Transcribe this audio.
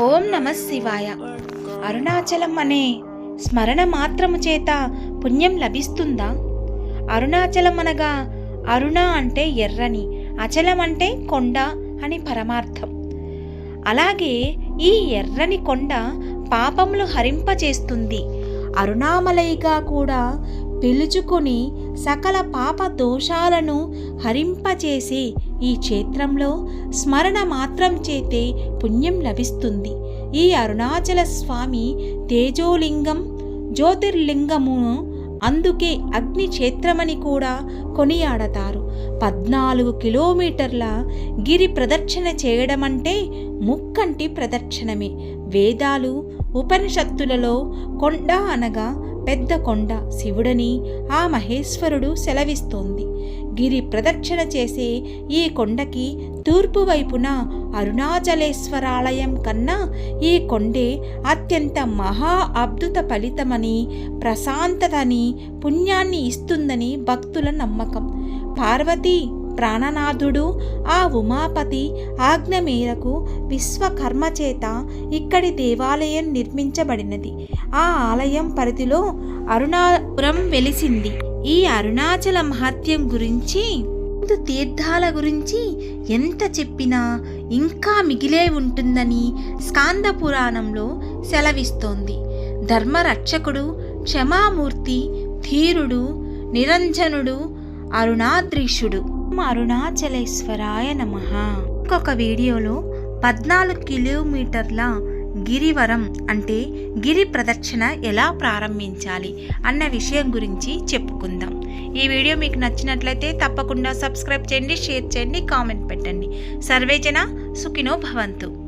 ఓం నమ శివాయ. అరుణాచలం అనే స్మరణ మాత్రము చేత పుణ్యం లభిస్తుందా? అరుణాచలం అనగా అరుణ అంటే ఎర్రని అచలం అంటే కొండ అని పరమార్థం. అలాగే ఈ ఎర్రని కొండ పాపములు హరింపచేస్తుంది. అరుణామలైగా కూడా పిలుచుకొని సకల పాప దోషాలను హరింపచేసే ఈ క్షేత్రంలో స్మరణ మాత్రం చేతే పుణ్యం లభిస్తుంది. ఈ అరుణాచల స్వామి తేజోలింగం జ్యోతిర్లింగమును అందుకే అగ్ని క్షేత్రమని కూడా కొనియాడతారు. పద్నాలుగు కిలోమీటర్ల గిరి ప్రదక్షిణ చేయడమంటే ముక్కంటి ప్రదక్షిణమే. వేదాలు ఉపనిషత్తులలో కొండ అనగా పెద్ద కొండ శివుడని ఆ మహేశ్వరుడు సెలవిస్తోంది. గిరి ప్రదక్షిణ చేసే ఈ కొండకి తూర్పు వైపున అరుణాచలేశ్వరాలయం కన్నా ఈ కొండే అత్యంత మహా అద్భుత ఫలితమని ప్రశాంతతని పుణ్యాన్ని ఇస్తుందని భక్తుల నమ్మకం. పార్వతీ ప్రాణనాథుడు ఆ ఉమాపతి ఆజ్ఞ మేరకు విశ్వకర్మ చేత ఇక్కడి దేవాలయం నిర్మించబడినది. ఆ ఆలయం పరిధిలో అరుణాపురం వెలిసింది. ఈ అరుణాచల మహత్యం గురించి హిందూ తీర్థాల గురించి ఎంత చెప్పినా ఇంకా మిగిలే ఉంటుందని స్కాంద పురాణంలో సెలవిస్తోంది. ధర్మరక్షకుడు క్షమామూర్తి ధీరుడు నిరంజనుడు అరుణాద్రీషుడు. అరుణాచలేశ్వరాయ నమ. ఇంకొక వీడియోలో పద్నాలుగు కిలోమీటర్ల గిరివరం అంటే గిరి ప్రదక్షిణ ఎలా ప్రారంభించాలి అన్న విషయం గురించి చెప్పుకుందాం. ఈ వీడియో మీకు నచ్చినట్లయితే తప్పకుండా సబ్స్క్రైబ్ చేయండి షేర్ చేయండి కామెంట్ పెట్టండి. సర్వేజన సుఖినో భవంతు.